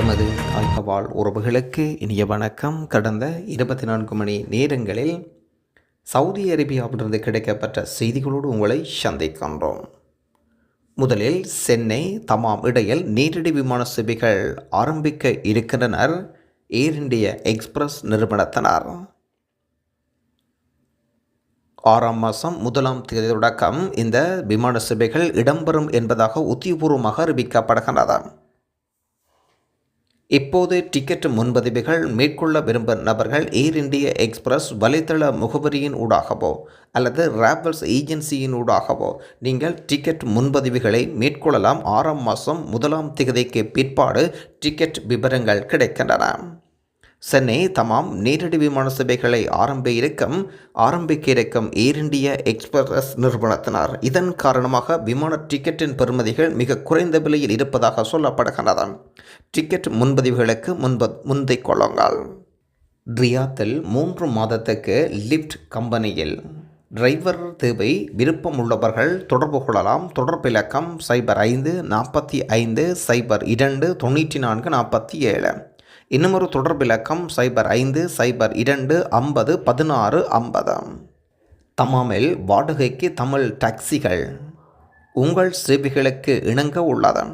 எமது தாய்கவாழ் உறவுகளுக்கு இனிய வணக்கம். கடந்த இருபத்தி நான்கு மணி நேரங்களில் சவுதி அரேபியாவிலிருந்து கிடைக்கப்பட்ட செய்திகளோடு உங்களை சந்திக்கின்றோம். முதலில் சென்னை தமாம் இடையில் நேரடி விமான சேவைகள் ஆரம்பிக்க இருக்கின்றனர். ஏர் இந்திய எக்ஸ்பிரஸ் நிறுவனத்தினர். ஆறாம் மாதம் முதலாம் தேதி தொடக்கம் இந்த விமான சேவைகள் இடம்பெறும் என்பதாக உத்தியபூர்வமாக அறிவிக்கப்படுகின்றன இப்போது டிக்கெட் முன்பதிவுகள் மேற்கொள்ள விரும்பும் நபர்கள் ஏர் இந்தியா எக்ஸ்பிரஸ் வலைத்தள முகவரியின் ஊடாகவோ அல்லது ராவல்ஸ் ஏஜென்சியின் ஊடாகவோ நீங்கள் டிக்கெட் முன்பதிவுகளை மேற்கொள்ளலாம். ஆறாம் மாதம் முதலாம் திகதிக்கு பிற்பாடு டிக்கெட் விவரங்கள் கிடைக்கின்றன. சென்னை தமாம் நேரடி விமான சேவைகளை ஆரம்ப இறக்கம் ஆரம்பிக்க இறக்கம் ஏர் இந்திய எக்ஸ்பிரஸ் நிறுவனத்தினர். இதன் காரணமாக விமான டிக்கெட்டின் பெறுமதிகள் மிக குறைந்த விலையில் இருப்பதாக சொல்லப்படுகின்றது டிக்கெட் முன்பதிவுகளுக்கு முன்ப முந்திக் கொள்ளுங்கள் ரியாத்தில் மூன்று மாதத்துக்கு லிஃப்ட் கம்பெனியில் டிரைவர் தேவை விருப்பம் உள்ளவர்கள் தொடர்பு கொள்ளலாம். தொடர்பிலக்கம் சைபர் ஐந்து நாற்பத்தி ஐந்து சைபர் இரண்டு தொண்ணூற்றி நான்கு நாற்பத்தி ஏழு. இன்னுமொரு தொடர்பிலக்கம் சைபர் ஐந்து சைபர் இரண்டு ஐம்பது பதினாறு ஐம்பது தமாமில் வாடகைக்கு தமிழ் டாக்ஸிகள். உங்கள் சேவைகளுக்கு இணங்க உள்ளது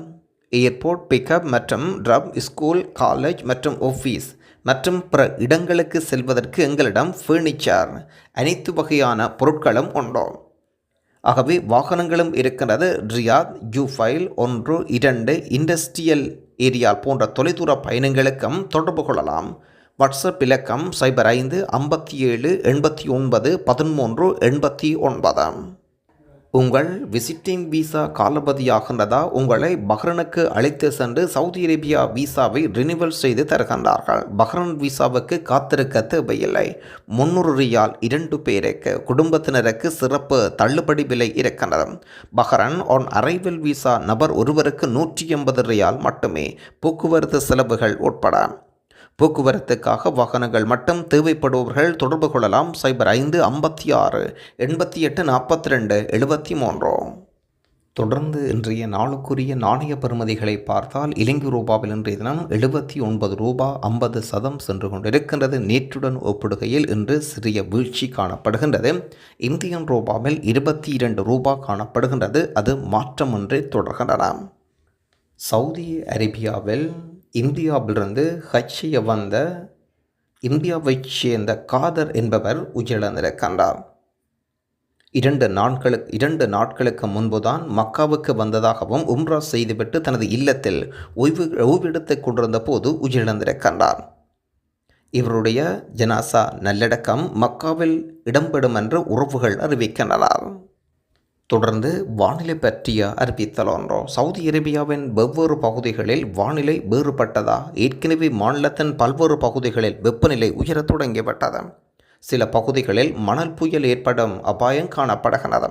ஏர்போர்ட் பிக்கப் மற்றும் ட்ரப் ஸ்கூல் காலேஜ் மற்றும் ஆஃபீஸ் மற்றும் பிற இடங்களுக்கு செல்வதற்கு எங்களிடம் ஃபர்னிச்சர் அனைத்து வகையான பொருட்களும் உண்டு. ஆகவே வாகனங்களும் இருக்கிறது ரியாத் ஜூஃபைல் ஒன்று இரண்டு இண்டஸ்ட்ரியல் ஏரியா போன்ற தொலைதூர பயணங்களுக்கும் தொடர்பு கொள்ளலாம். வாட்ஸ்அப் இலக்கம் சைபர் ஐந்து ஐம்பத்தி ஏழு எண்பத்தி ஒன்பது பதிமூன்று எண்பத்தி ஒன்பது. உங்கள் விசிட்டிங் விசா காலபதியாகின்றதா உங்களை பஹ்ரனுக்கு அழைத்து சென்று சவுதி அரேபியா விசாவை ரினிவல் செய்து தருகின்றார்கள். பஹ்ரன் விசாவுக்கு காத்திருக்க தேவையில்லை. முன்னூறு ரியால் இரண்டு பேருக்கு குடும்பத்தினருக்கு சிறப்பு தள்ளுபடி விலை இருக்கின்றது. பஹ்ரன் ஆன் அரைவல் விசா நபர் ஒருவருக்கு நூற்றி எண்பது ரியால் மட்டுமே போக்குவரத்து செலவுகள் உட்பட. போக்குவரத்துக்காக வாகனங்கள் மட்டும் தேவைப்படுபவர்கள் தொடர்பு கொள்ளலாம். சைபர் ஐந்து ஐம்பத்தி ஆறு எண்பத்தி எட்டு நாற்பத்தி ரெண்டு எழுபத்தி மூன்று. தொடர்ந்து இன்றைய நாளுக்குரிய நாணய பெறுமதிகளை பார்த்தால் இலங்கை ரூபாவில் இன்றைய தினம் எழுபத்தி ஒன்பது ரூபா ஐம்பது சதம் சென்று கொண்டிருக்கின்றது. நேற்றுடன் ஒப்பிடுகையில் இன்று சிறிய வீழ்ச்சி காணப்படுகின்றது. இந்தியன் ரூபாவில் இருபத்தி இரண்டு ரூபா காணப்படுகின்றது. அது மாற்றமின்றி தொடர்கின்றன. சவுதி அரேபியாவில் இந்தியாவிலிருந்து ஹஜ் வந்த இந்தியாவைச் சேர்ந்த காதர் என்பவர் உயிரிழந்திருக்கின்றார் இரண்டு நாட்களுக்கு இரண்டு நாட்களுக்கு முன்புதான் மக்காவுக்கு வந்ததாகவும் உம்ரா செய்துவிட்டு தனது இல்லத்தில் ஓய்வு ஓய்வெடுத்துக் கொண்டிருந்த போது உயிரிழந்திருக்கின்றார் இவருடைய ஜனாசா நல்லடக்கம் மக்காவில் இடம்பெறும் என்று உறவுகள் அறிவிக்கின்றனர். தொடர்ந்து வானிலை பற்றிய அறிவித்தல் ஒன்றோ. சவுதி அரேபியாவின் வெவ்வேறு பகுதிகளில் வானிலை வேறுபட்டதா? ஏற்கனவே மாநிலத்தின் பல்வேறு பகுதிகளில் வெப்பநிலை உயரத் தொடங்கிவிட்டது. சில பகுதிகளில் மணல் புயல் ஏற்படும் அபாயம் காணப்படுகிறது.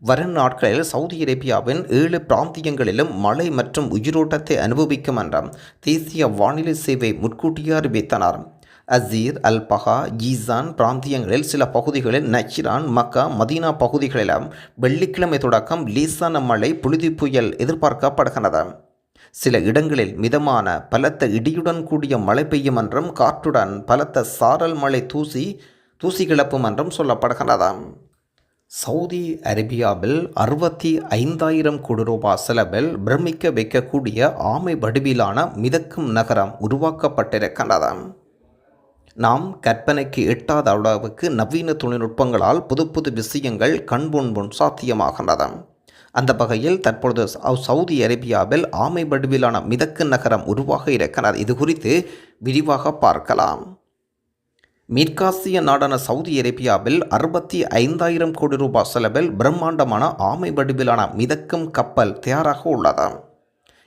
வரும் நாட்களில் சவுதி அரேபியாவின் ஏழு பிராந்தியங்களிலும் மழை மற்றும் உயிரோட்டத்தை அனுபவிக்கும் என்றும் தேசிய வானிலை சேவை முன்கூட்டியே அறிவித்தனர். அசீர் அல் பஹா ஜீசான் பிராந்தியங்களில் சில பகுதிகளில் நச்சிரான் மக்கா மதீனா பகுதிகளிலும் வெள்ளிக்கிழமை தொடக்கம் லீசான மழை புழுதி புயல் எதிர்பார்க்கப்படுகிறது சில இடங்களில் மிதமான பலத்த இடியுடன் கூடிய மழை பெய்யும் என்றும் காற்றுடன் பலத்த சாரல் மழை தூசி தூசி கிளப்பும் என்றும் சொல்லப்படுகிறது சவுதி அரேபியாவில் அறுபத்தி ஐந்தாயிரம் கோடி ரூபாய் செலவில் பிரமிக்க வைக்கக்கூடிய ஆமை வடிவிலான மிதக்கும் நகரம் உருவாக்கப்பட்டிருக்கின்றது நாம் கற்பனைக்கு எட்டாத அளவுக்கு நவீன தொழில்நுட்பங்களால் புது புது விஷயங்கள் கண்முன் சாத்தியமாகின்றன. அந்த வகையில் தற்பொழுது சவுதி அரேபியாவில் ஆமை வடிவிலான மிதக்கு நகரம் உருவாக இருக்கிறது. இது குறித்து விரிவாக பார்க்கலாம். மேற்காசிய நாடான சவுதி அரேபியாவில் அறுபத்தி ஐந்தாயிரம் கோடி ரூபாய் செலவில் பிரம்மாண்டமான ஆமை வடிவிலான மிதக்கும் கப்பல் தயாராக உள்ளது.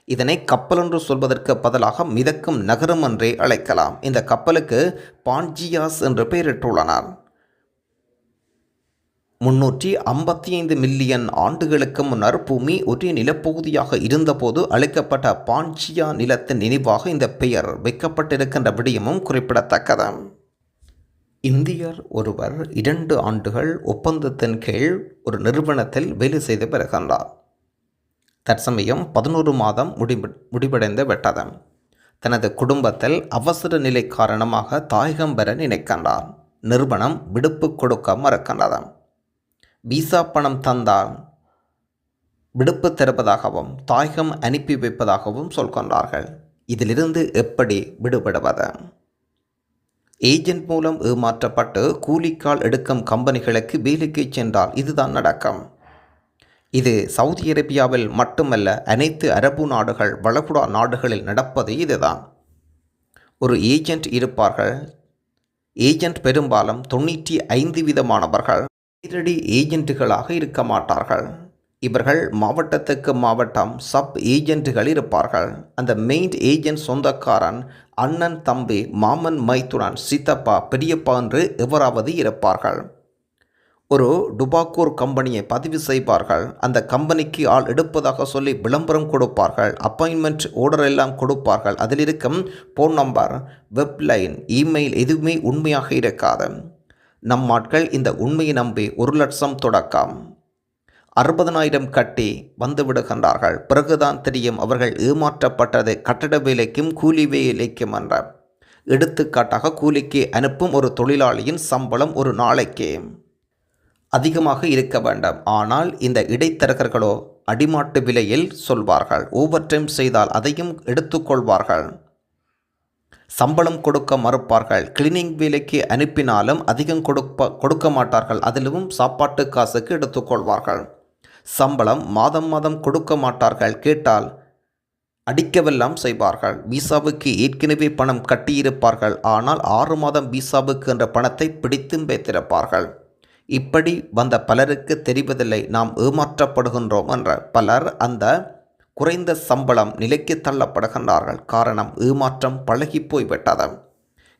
இதனை கப்பல் என்று சொல்வதற்கு பதிலாக மிதக்கும் நகரம் என்றே அழைக்கலாம். இந்த கப்பலுக்கு பான்ஜியாஸ் என்று பெயரிட்டுள்ளனர். முன்னூற்றி ஐம்பத்தி ஐந்து மில்லியன் ஆண்டுகளுக்கு முன்னர் பூமி ஒரே நிலப்பகுதியாக இருந்தபோது அழைக்கப்பட்ட பாஞ்சியா நிலத்தின் நினைவாக இந்த பெயர் வைக்கப்பட்டிருக்கின்ற விடயமும் குறிப்பிடத்தக்கது. இந்தியர் ஒருவர் இரண்டு ஆண்டுகள் ஒப்பந்தத்தின் கீழ் ஒரு நிறுவனத்தில் வேலை செய்து வருகின்றார். தற்சமயம் பதினோரு மாதம் முடிவு முடிவடைந்து விட்டது தனது குடும்பத்தில் அவசர நிலை காரணமாக தாயகம் பெற நினைக்கின்றார். நிறுவனம் விடுப்பு கொடுக்க மறுக்கின்றது விசா பணம் தந்தால் விடுப்பு தருவதாகவும் தாயகம் அனுப்பி வைப்பதாகவும் சொல்கின்றார்கள். இதிலிருந்து எப்படி விடுபடுவது? ஏஜென்ட் மூலம் ஏமாற்றப்பட்டு கூலிக்கால் எடுக்கும் கம்பெனிகளுக்கு வேலைக்கு சென்றால் இதுதான் நடக்கும். இது சவுதி அரேபியாவில் மட்டுமல்ல அனைத்து அரபு நாடுகள் வளகுடா நாடுகளில் நடப்பது இதுதான். ஒரு ஏஜென்ட் இருப்பார்கள். ஏஜென்ட் பெரும்பாலும் தொண்ணூற்றி ஐந்து விதமானவர்கள். நேரடி ஏஜென்ட்டுகளாக இருக்க மாட்டார்கள். இவர்கள் மாவட்டத்துக்கு மாவட்டம் சப் ஏஜென்ட்டுகள் இருப்பார்கள். அந்த மெயின் ஏஜென்ட் சொந்தக்காரன் அண்ணன் தம்பி மாமன் மைத்துடன் சித்தப்பா பெரியப்பா என்று எவராவது இருப்பார்கள். ஒரு டுபாக்கூர் கம்பெனியை பதிவு செய்வார்கள். அந்த கம்பெனிக்கு ஆள் எடுப்பதாக சொல்லி விளம்பரம் கொடுப்பார்கள். அப்பாயின்மெண்ட் ஆர்டர் எல்லாம் கொடுப்பார்கள். அதில் இருக்கும் ஃபோன் நம்பர் வெப்லைன் இமெயில் எதுவுமே உண்மையாக இருக்காது. நம் ஆட்கள் இந்த உண்மையை நம்பி ஒரு லட்சம் தொடக்கம். அறுபதனாயிரம் கட்டி வந்து விடுகின்றார்கள். பிறகுதான் தெரியும் அவர்கள் ஏமாற்றப்பட்டது கட்டட வேலைக்கும் கூலி வேலைக்கும் என்ற எடுத்துக்காட்டாக கூலிக்கு அனுப்பும் ஒரு தொழிலாளியின் சம்பளம் ஒரு நாளைக்கு. அதிகமாக இருக்க வேண்டாம். ஆனால் இந்த இடைத்தரகர்களோ அடிமாட்டு விலையில் சொல்வார்கள். ஓவர் டைம் செய்தால் அதையும் எடுத்துக்கொள்வார்கள். சம்பளம் கொடுக்க மறுப்பார்கள். கிளீனிங் வேலைக்கு அனுப்பினாலும் அதிகம் கொடுப்ப கொடுக்க மாட்டார்கள். அதிலும் சாப்பாட்டு காசுக்கு எடுத்துக்கொள்வார்கள். சம்பளம் மாதம் மாதம் கொடுக்க மாட்டார்கள். கேட்டால் அடிக்கவெல்லாம் செய்வார்கள். விசாவுக்கு ஏற்கனவே பணம் கட்டியிருப்பார்கள். ஆனால் ஆறு மாதம் விசாவுக்கு என்ற பணத்தை பிடித்தும் வைத்திருப்பார்கள். இப்படி வந்த பலருக்கு தெரிவதில்லை நாம் ஏமாற்றப்படுகின்றோம் என்ற பலர் அந்த குறைந்த சம்பளம் நிலைக்கு தள்ளப்படுகின்றார்கள். காரணம் ஏமாற்றம் பழகி போய்விட்டது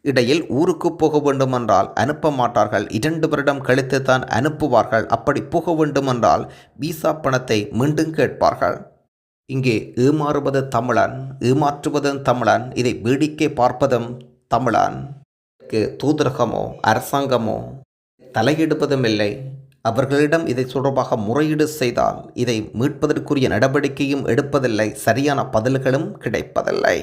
இடையில் ஊருக்கு போக வேண்டுமென்றால் அனுப்ப மாட்டார்கள். இரண்டு வருடம் கழித்து தான் அனுப்புவார்கள். அப்படி போக வேண்டுமென்றால் விசா பணத்தை மீண்டும் கேட்பார்கள். இங்கே ஏமாறுவது தமிழன் ஏமாற்றுவதும் தமிழன் இதை வேடிக்கை பார்ப்பதும் தமிழன். தூதரகமோ அரசாங்கமோ தலையிடுவதும் அவர்களிடம் இதை தொடர்பாக முறையீடு செய்தால் இதை மீட்பதற்குரிய நடவடிக்கையும் எடுப்பதில்லை. சரியான பதில்களும் கிடைப்பதில்லை.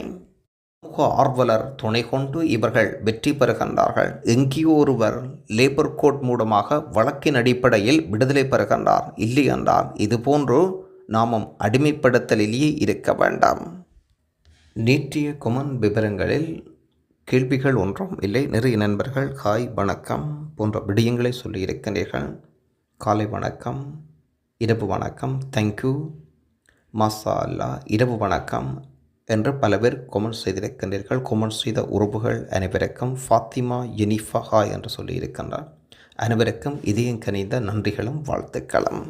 சமூக ஆர்வலர் துணை கொண்டு இவர்கள் வெற்றி பெறுகின்றார்கள். எங்கேயோ ஒருவர் லேபர் கோட் மூலமாக வழக்கின் அடிப்படையில் விடுதலை பெறுகின்றார். இல்லை என்றால் இதுபோன்று நாமும் அடிமைப்படுத்தலிலேயே இருக்க வேண்டாம். நேற்றைய குமன் விவரங்களில் கேள்விகள் ஒன்றும் இல்லை. நிறைய நண்பர்கள் ஹாய் வணக்கம் போன்ற விடயங்களை சொல்லியிருக்கின்றீர்கள். காலை வணக்கம் இரவு வணக்கம் தேங்க்யூ மாசா அல்லா இரவு வணக்கம் என்று பல பேர் கொமெண்ட் செய்திருக்கின்றீர்கள். கொமெண்ட் செய்த உறவுகள் அனைவருக்கும் ஃபாத்திமா யனிஃபா ஹாய் என்று சொல்லியிருக்கின்றார். அனைவருக்கும் இதயம் கனிந்த நன்றிகளும் வாழ்த்துக்களும்.